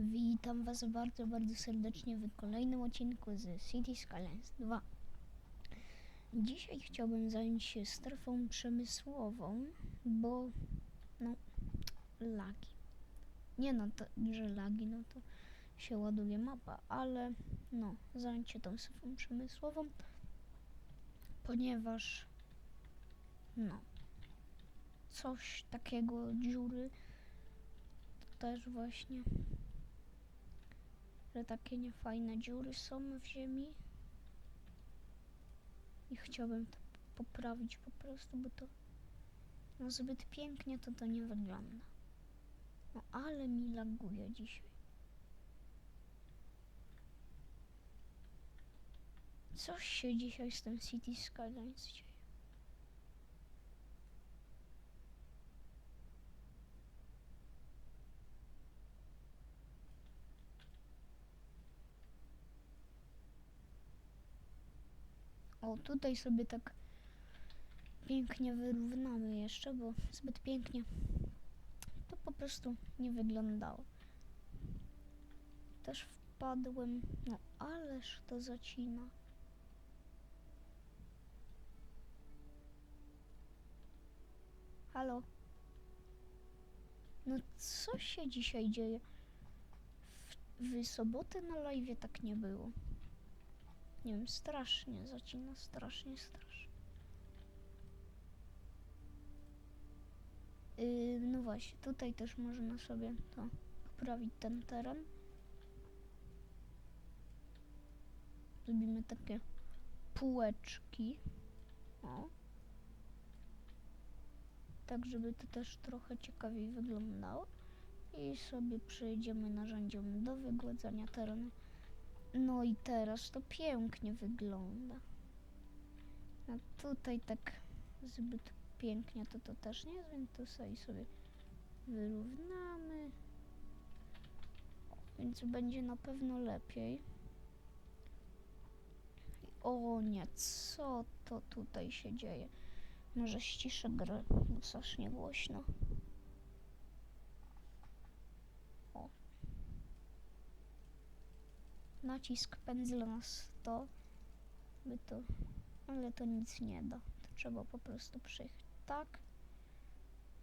Witam Was bardzo, bardzo serdecznie w kolejnym odcinku z City Skylines 2. Dzisiaj chciałbym zająć się strefą przemysłową, bo no, lagi. Nie no, to, że lagi, no to się ładuje mapa, ale no, zająć się tą strefą przemysłową, ponieważ no, coś takiego dziury też właśnie że takie niefajne dziury są w ziemi i chciałbym to poprawić po prostu, bo to no zbyt pięknie to to nie wygląda. No ale mi laguje dzisiaj. Coś się dzisiaj z tym City Skylines dzieje. O, tutaj sobie tak pięknie wyrównamy jeszcze, bo zbyt pięknie to po prostu nie wyglądało. Też wpadłem, no ależ to zacina. Halo? No co się dzisiaj dzieje? W, w sobotę na live tak nie było. Nie wiem, strasznie zacina, strasznie, strasznie. Yy, no właśnie, tutaj też można sobie to poprawić ten teren. Zrobimy takie półeczki. O. Tak, żeby to też trochę ciekawiej wyglądało. I sobie przejdziemy narzędziem do wygładzania terenu. No i teraz to pięknie wygląda. A tutaj tak zbyt pięknie to to też nie jest, więc tutaj sobie wyrównamy. Więc będzie na pewno lepiej. O nie, co to tutaj się dzieje? Może ściszę grę, strasznie głośno. Nacisk pędzla na 100 by to, ale to nic nie da. To trzeba po prostu przyjechać tak.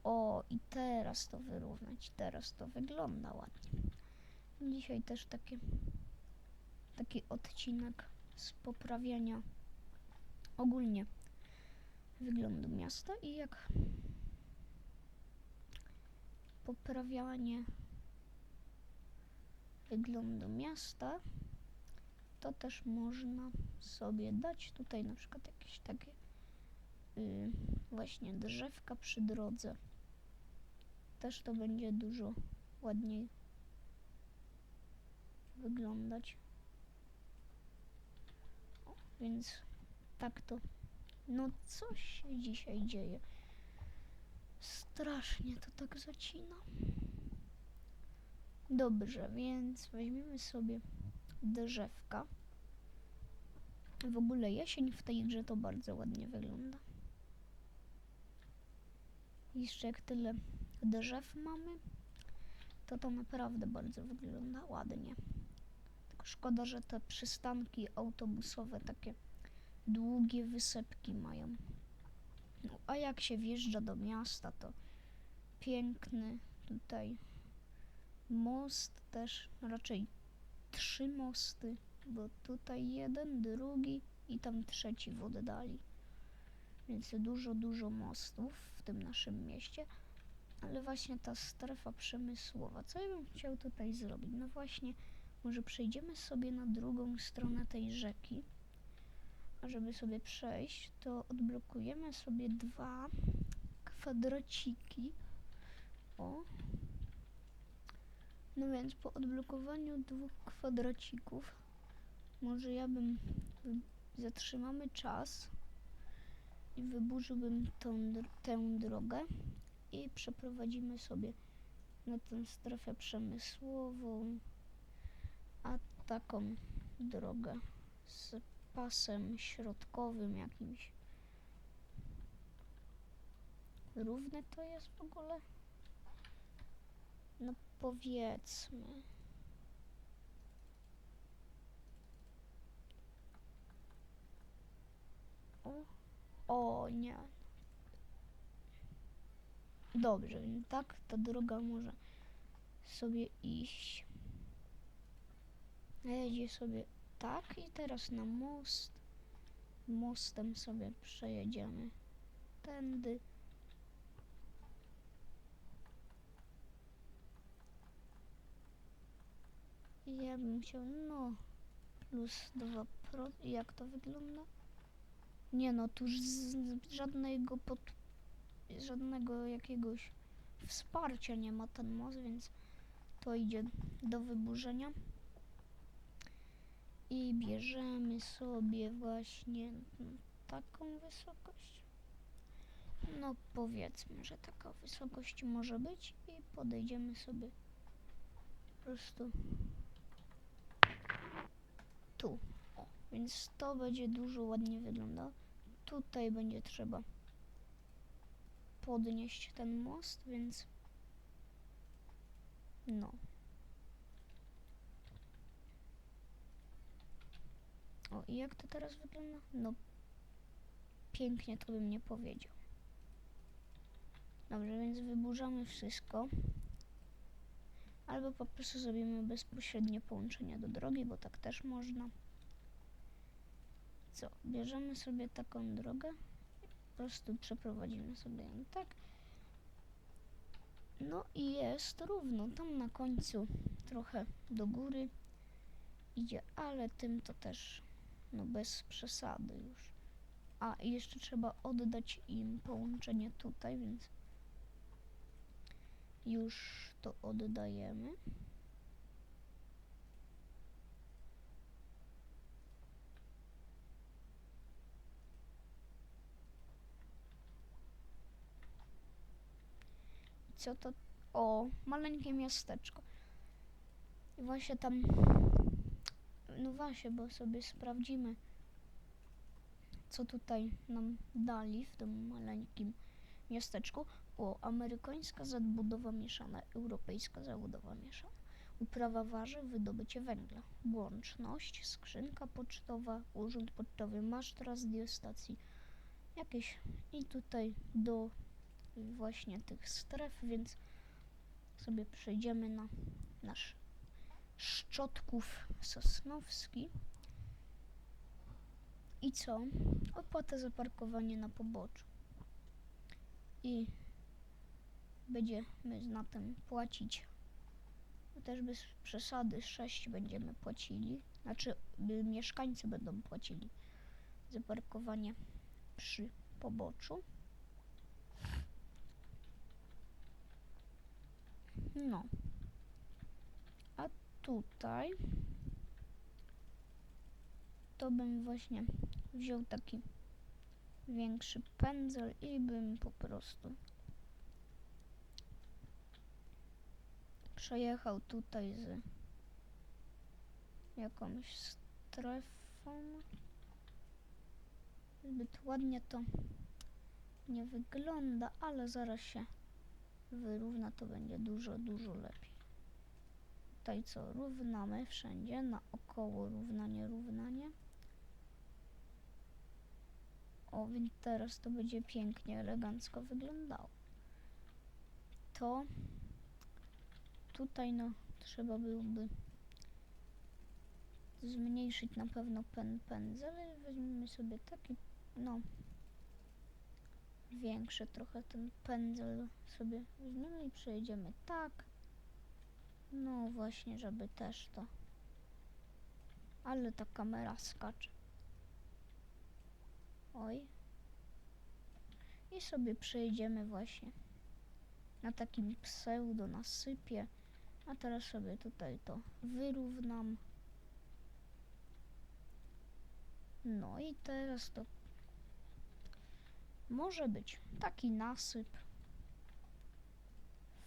O, i teraz to wyrównać. Teraz to wygląda ładnie. Dzisiaj też taki, taki odcinek z poprawiania ogólnie wyglądu miasta i jak poprawianie wyglądu miasta to też można sobie dać tutaj na przykład jakieś takie yy, właśnie drzewka przy drodze. Też to będzie dużo ładniej wyglądać. O, więc tak to. No coś się dzisiaj dzieje. Strasznie to tak zacina. Dobrze, więc weźmiemy sobie drzewka. W ogóle jesień w tej grze to bardzo ładnie wygląda. Jeszcze jak tyle drzew mamy, to to naprawdę bardzo wygląda ładnie. Tylko szkoda, że te przystanki autobusowe takie długie wysepki mają. No, a jak się wjeżdża do miasta, to piękny tutaj most też, raczej trzy mosty, bo tutaj jeden, drugi i tam trzeci w oddali. Więc dużo, dużo mostów w tym naszym mieście. Ale właśnie ta strefa przemysłowa, co ja bym chciał tutaj zrobić? No właśnie, może przejdziemy sobie na drugą stronę tej rzeki. A żeby sobie przejść, to odblokujemy sobie dwa kwadraciki. O, no więc po odblokowaniu dwóch kwadracików może ja bym zatrzymamy czas i wyburzyłbym tą, tę drogę i przeprowadzimy sobie na tę strefę przemysłową, a taką drogę z pasem środkowym jakimś. Równe to jest w ogóle? No powiedzmy. O, nie. Dobrze, więc tak ta droga może sobie iść. Jedzie sobie tak i teraz na most. Mostem sobie przejedziemy. Tędy. Ja bym chciał, no, plus 2 pro. Jak to wygląda? Nie no, z żadnego pod, żadnego jakiegoś wsparcia nie ma ten most, więc to idzie do wyburzenia. I bierzemy sobie właśnie taką wysokość. No powiedzmy, że taka wysokość może być i podejdziemy sobie po prostu tu. Więc to będzie dużo ładnie wyglądało. Tutaj będzie trzeba podnieść ten most, więc no. O, i jak to teraz wygląda? No, pięknie to bym nie powiedział. Dobrze, więc wyburzamy wszystko. Albo po prostu zrobimy bezpośrednie połączenie do drogi, bo tak też można. Co, bierzemy sobie taką drogę, po prostu przeprowadzimy sobie ją tak. No i jest równo, tam na końcu trochę do góry idzie, ale tym to też no bez przesady już. A jeszcze trzeba oddać im połączenie tutaj, więc już to oddajemy. Co to? O, maleńkie miasteczko. I właśnie tam no właśnie, bo sobie sprawdzimy, co tutaj nam dali w tym maleńkim miasteczku. O, amerykańska zabudowa mieszana, europejska zabudowa mieszana. Uprawa warzyw, wydobycie węgla, łączność, skrzynka pocztowa, urząd pocztowy, masz teraz dwie stacji jakieś i tutaj do właśnie tych stref, więc sobie przejdziemy na nasz Szczotków Sosnowski. I co? Opłata za parkowanie na poboczu. I będziemy na tym płacić. No Też bez przesady 6 będziemy płacili. Znaczy mieszkańcy będą płacili za parkowanie przy poboczu. No tutaj to bym właśnie wziął taki większy pędzel i bym po prostu przejechał tutaj z jakąś strefą. Zbyt ładnie to nie wygląda, ale zaraz się wyrówna, to będzie dużo, dużo lepiej tutaj co równamy wszędzie, naokoło równanie, równanie. O, więc teraz to będzie pięknie, elegancko wyglądało. To tutaj no trzeba byłoby zmniejszyć na pewno pen pędzel weźmiemy sobie taki, no większy trochę ten pędzel sobie weźmiemy i przejedziemy tak no właśnie, żeby też to. Ale ta kamera skacze. Oj. I sobie przejdziemy właśnie na takim pseudo nasypie. A teraz sobie tutaj to wyrównam. No i teraz to może być taki nasyp.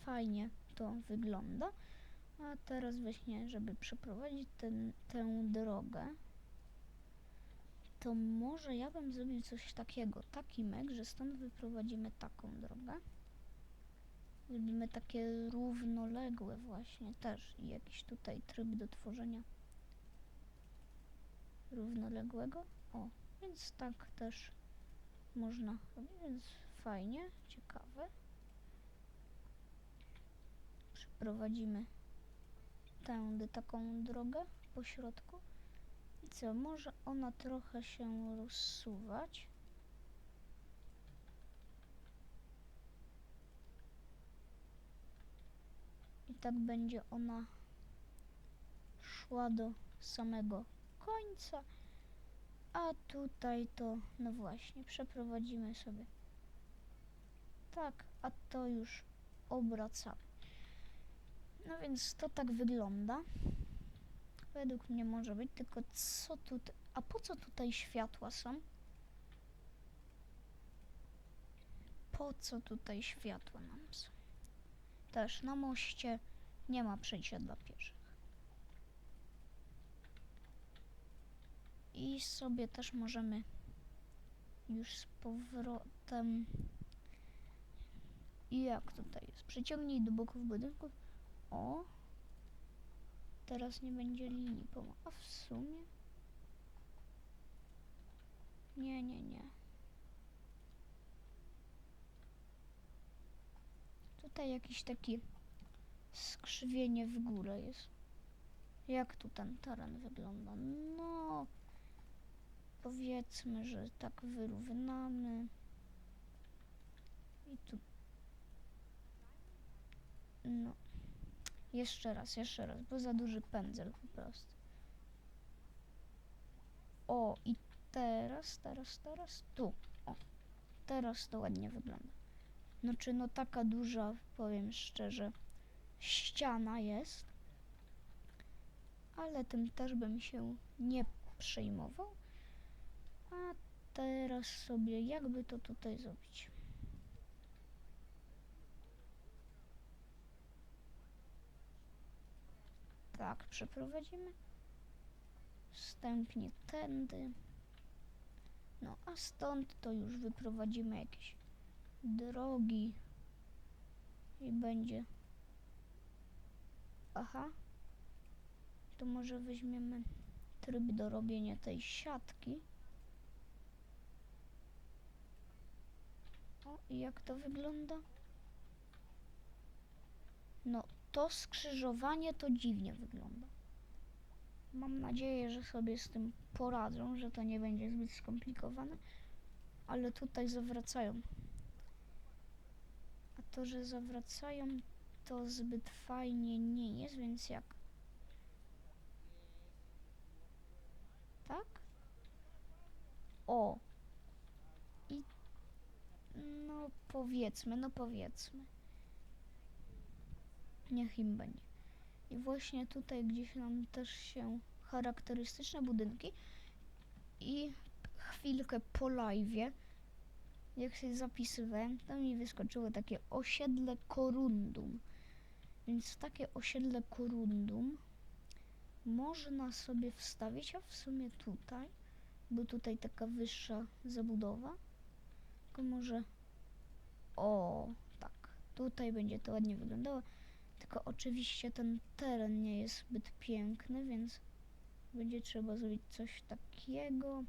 Fajnie to wygląda. A teraz właśnie, żeby przeprowadzić ten, tę drogę, to może ja bym zrobił coś takiego, taki mek, że stąd wyprowadzimy taką drogę. Zrobimy takie równoległe właśnie też i jakiś tutaj tryb do tworzenia równoległego. O, więc tak też można robić, więc fajnie, ciekawe. Przeprowadzimy tędy taką drogę po środku. I co, może ona trochę się rozsuwać. I tak będzie ona szła do samego końca. A tutaj to, no właśnie, przeprowadzimy sobie tak, a to już obracamy. No więc to tak wygląda. Według mnie może być, tylko co tutaj, a po co tutaj światła są? Po co tutaj światła nam są? Też na moście nie ma przejścia dla pieszych. I sobie też możemy już z powrotem. I jak tutaj jest? Przyciągnij do boków budynków. O! Teraz nie będzie linii pomocy. A w sumie? Nie, nie, nie. Tutaj jakiś taki skrzywienie w górę jest. Jak tu ten teren wygląda? No, powiedzmy, że tak wyrównamy. I tu. No. Jeszcze raz, jeszcze raz, bo za duży pędzel po prostu. O, i teraz, teraz, teraz, tu. O, teraz to ładnie wygląda. Znaczy, no taka duża, powiem szczerze, ściana jest. Ale tym też bym się nie przejmował. A teraz sobie, jakby to tutaj zrobić? Tak, przeprowadzimy. Wstępnie tędy. No, a stąd to już wyprowadzimy jakieś drogi. I będzie. Aha. To może weźmiemy tryb do robienia tej siatki. O, jak to wygląda? No, to skrzyżowanie to dziwnie wygląda. Mam nadzieję, że sobie z tym poradzą, że to nie będzie zbyt skomplikowane. Ale tutaj zawracają. A to, że zawracają, to zbyt fajnie nie jest, więc jak? Tak? O! No powiedzmy, no powiedzmy. Niech im będzie. I właśnie tutaj gdzieś nam też się charakterystyczne budynki i chwilkę po live'ie jak się zapisywałem, to mi wyskoczyło takie osiedle Korundum. Więc takie osiedle Korundum można sobie wstawić, a w sumie tutaj, bo tutaj taka wyższa zabudowa, tylko może o, tak, tutaj będzie to ładnie wyglądało. Tylko oczywiście ten teren nie jest zbyt piękny, więc będzie trzeba zrobić coś takiego,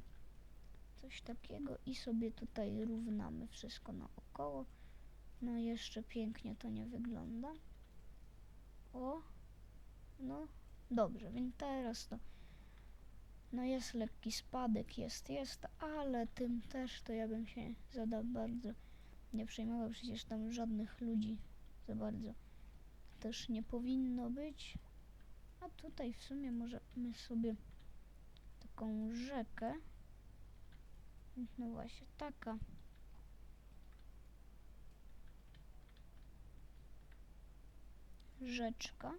coś takiego i sobie tutaj równamy wszystko naokoło. No jeszcze pięknie to nie wygląda. O, no dobrze, więc teraz to no jest lekki spadek, jest, jest, ale tym też to ja bym się za bardzo nie przejmował, przecież tam żadnych ludzi za bardzo też nie powinno być. A tutaj w sumie możemy sobie taką rzekę. No właśnie, taka. Rzeczka.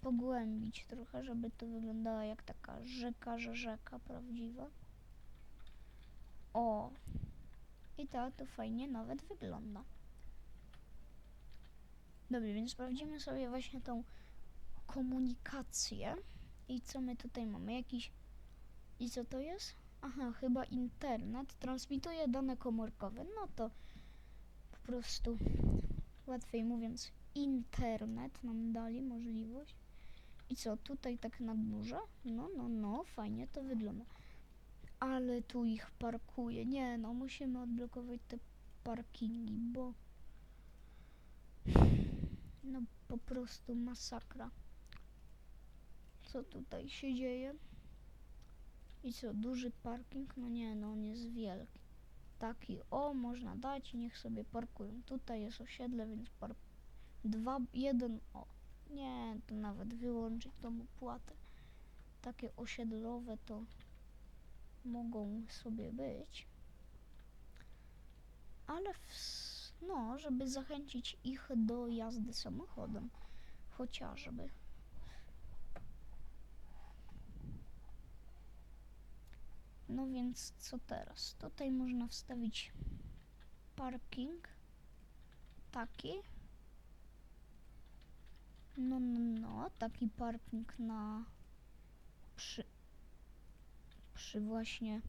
Pogłębić trochę, żeby to wyglądało jak taka rzeka, że rzeka prawdziwa. O! I to, to fajnie nawet wygląda. Dobrze, więc sprawdzimy sobie właśnie tą komunikację. I co my tutaj mamy? Jakiś... I co to jest? Aha, chyba internet. Transmituje dane komórkowe. No to po prostu, łatwiej mówiąc, internet nam dali możliwość. I co, tutaj tak na górze? No, no, no, fajnie to wygląda. ale tu ich parkuje. Nie no, musimy odblokować te parkingi, bo no po prostu masakra. Co tutaj się dzieje? I co, duży parking? No nie, no on jest wielki. Taki, o, można dać i niech sobie parkują. Tutaj jest osiedle, więc park... Dwa, jeden, o. Nie, to nawet wyłączyć tą opłatę. Takie osiedlowe to mogą sobie być. Ale w, no, żeby zachęcić ich do jazdy samochodem. Chociażby. No więc co teraz? Tutaj można wstawić parking. Taki. No, no, no, taki parking na przy, przy właśnie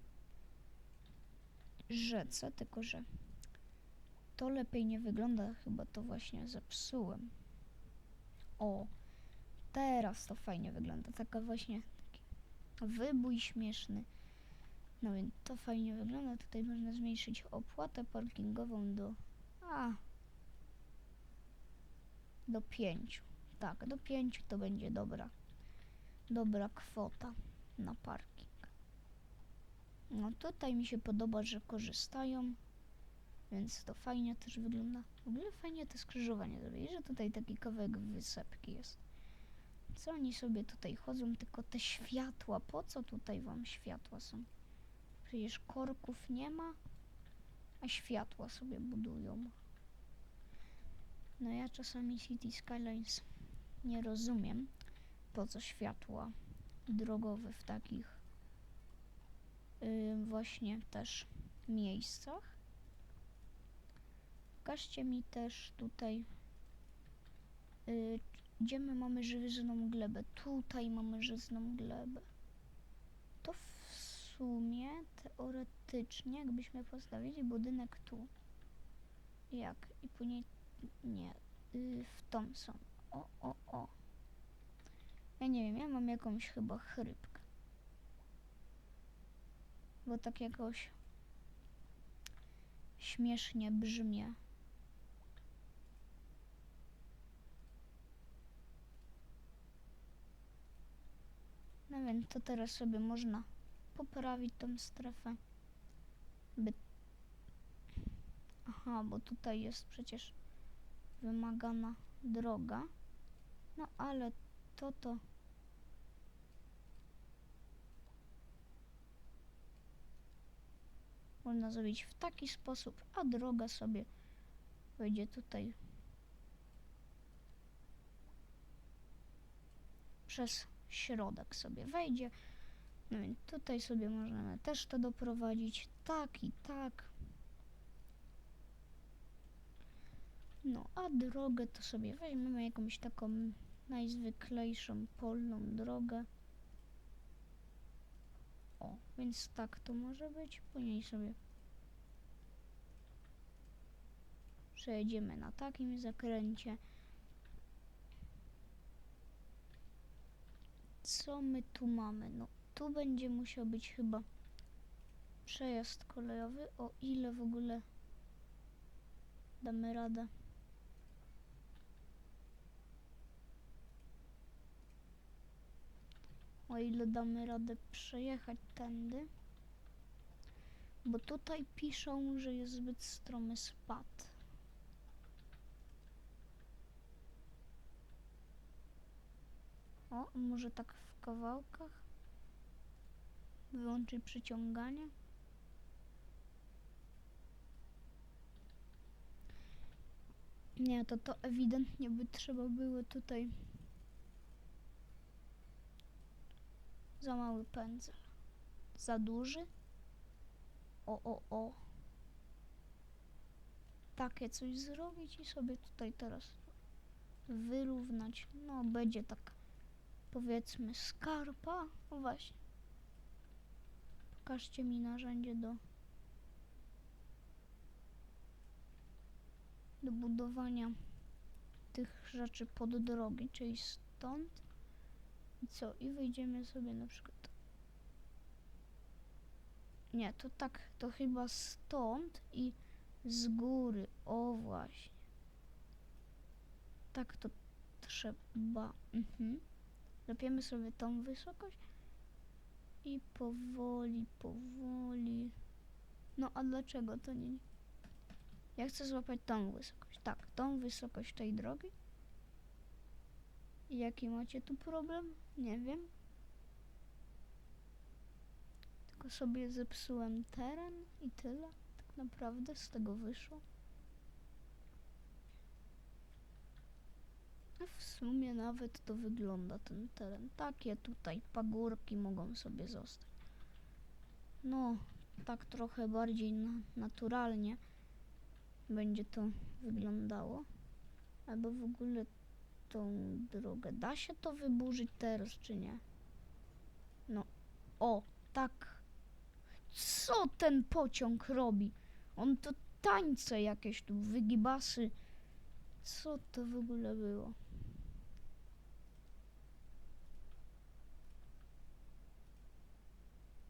rzece, tylko że to lepiej nie wygląda, chyba to właśnie zepsułem. O, teraz to fajnie wygląda, taka właśnie taki wybój śmieszny. No więc to fajnie wygląda, tutaj można zmniejszyć opłatę parkingową do, a, do pięciu. Tak, do pięciu to będzie dobra, dobra kwota na parking. No tutaj mi się podoba, że korzystają, więc to fajnie też wygląda. W ogóle fajnie to skrzyżowanie zrobili, że tutaj taki kawałek wysepki jest. Co oni sobie tutaj chodzą, tylko te światła, po co tutaj wam światła są? Przecież korków nie ma, a światła sobie budują. No ja czasami City Skylines nie rozumiem, po co światła drogowe w takich y, właśnie też miejscach. Pokażcie mi też tutaj, y, gdzie my mamy żyzną glebę. Tutaj mamy żyzną glebę. To w sumie teoretycznie, jakbyśmy postawili budynek tu, jak i później nie, y, w są. O, o, o. Ja nie wiem, ja mam jakąś chyba chrypkę. Bo tak jakoś śmiesznie brzmię. No więc to teraz sobie można poprawić tą strefę. By... Aha, bo tutaj jest przecież wymagana droga. No ale to to można zrobić w taki sposób, a droga sobie wejdzie tutaj przez środek sobie wejdzie. No więc tutaj sobie możemy też to doprowadzić, tak i tak. No, a drogę to sobie weźmiemy jakąś taką najzwyklejszą polną drogę. O, więc tak to może być. Później sobie przejedziemy na takim zakręcie. Co my tu mamy? No, tu będzie musiał być chyba przejazd kolejowy. O ile w ogóle damy radę? O ile damy radę przejechać tędy. Bo tutaj piszą, że jest zbyt stromy spad. O, może tak w kawałkach? Wyłączyć przyciąganie? Nie, to to ewidentnie by trzeba było tutaj Za mały pędzel. Za duży? O, o, o. Takie coś zrobić i sobie tutaj teraz wyrównać. No, będzie tak powiedzmy skarpa. O właśnie. Pokażcie mi narzędzie do do budowania tych rzeczy pod drogi, czyli stąd co? I wyjdziemy sobie na przykład Nie, to tak, to chyba stąd i z góry. O właśnie. Tak to trzeba. Mhm. Sobie tą wysokość i powoli, powoli. No a dlaczego to nie? Ja chcę złapać tą wysokość. Tak, tą wysokość tej drogi. Jaki macie tu problem? Nie wiem. Tylko sobie zepsułem teren i tyle. Tak naprawdę z tego wyszło. W sumie nawet to wygląda ten teren. Takie tutaj pagórki mogą sobie zostać. No, tak trochę bardziej na, naturalnie będzie to wyglądało. Albo w ogóle tą drogę. Da się to wyburzyć teraz, czy nie? No, o, tak. Co ten pociąg robi? On to tańce jakieś tu, wygibasy. Co to w ogóle było?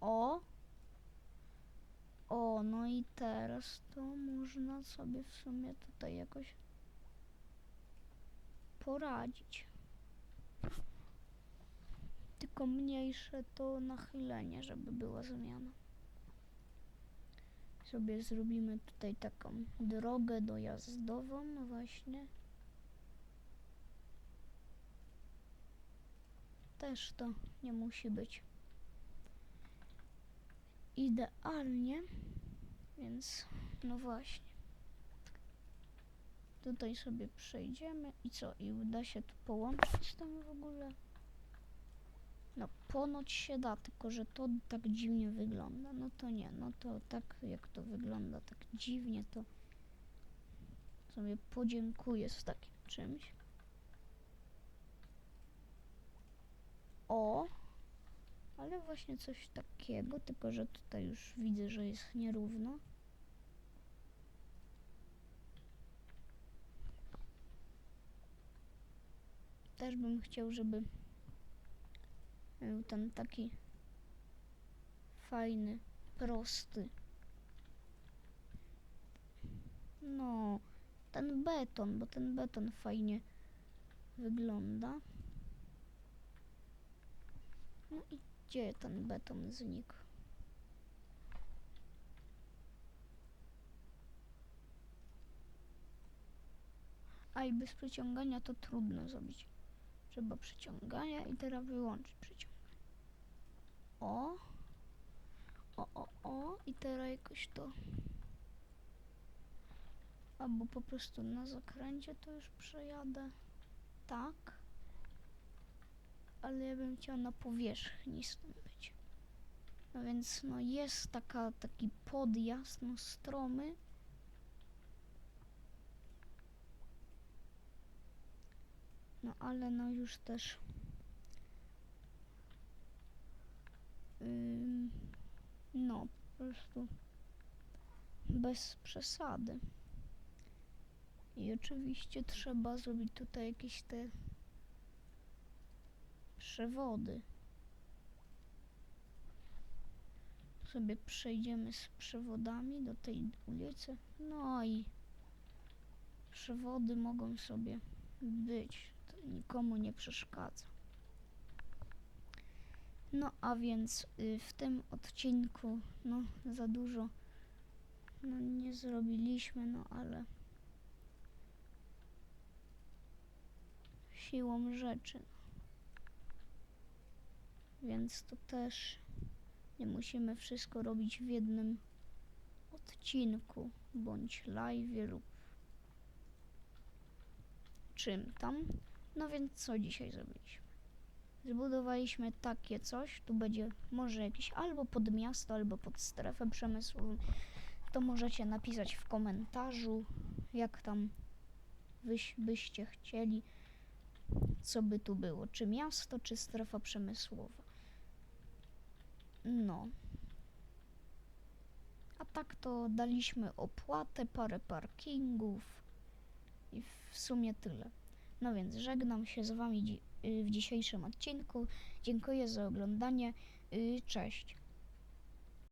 O! O, no i teraz to można sobie w sumie tutaj jakoś poradzić. Tylko mniejsze to nachylenie, żeby była zmiana. Sobie zrobimy tutaj taką drogę dojazdową, właśnie. Też to nie musi być idealnie, więc no właśnie. Tutaj sobie przejdziemy i co? I uda się to połączyć z tym w ogóle? No ponoć się da, tylko że to tak dziwnie wygląda. No to nie, no to tak jak to wygląda tak dziwnie, to sobie podziękuję z takim czymś. O! Ale właśnie coś takiego, tylko że tutaj już widzę, że jest nierówno. Też bym chciał, żeby był ten taki fajny, prosty. No, ten beton, bo ten beton fajnie wygląda. No i gdzie ten beton znikł? A i bez przyciągania to trudno zrobić. Trzeba przyciągania i teraz wyłączyć przyciąganie. O. O, o, o. I teraz jakoś to... Albo po prostu na zakręcie to już przejadę. Tak. Ale ja bym chciała na powierzchni tym być. No więc no jest taka, taki podjazd, no stromy. No ale no już też no po prostu bez przesady. I oczywiście trzeba zrobić tutaj jakieś te przewody. Sobie przejdziemy z przewodami do tej ulicy. No i przewody mogą sobie być. Nikomu nie przeszkadza. No a więc y, w tym odcinku no za dużo no nie zrobiliśmy, no ale siłą rzeczy. Więc to też nie musimy wszystko robić w jednym odcinku bądź live lub czym tam. No więc co dzisiaj zrobiliśmy? Zbudowaliśmy takie coś, tu będzie może jakieś albo pod miasto, albo pod strefę przemysłową. To możecie napisać w komentarzu, jak tam wyś, byście chcieli, co by tu było, czy miasto, czy strefa przemysłowa. No. A tak to daliśmy opłatę, parę parkingów i w sumie tyle. No więc żegnam się z Wami y, w dzisiejszym odcinku. Dziękuję za oglądanie. y, Cześć.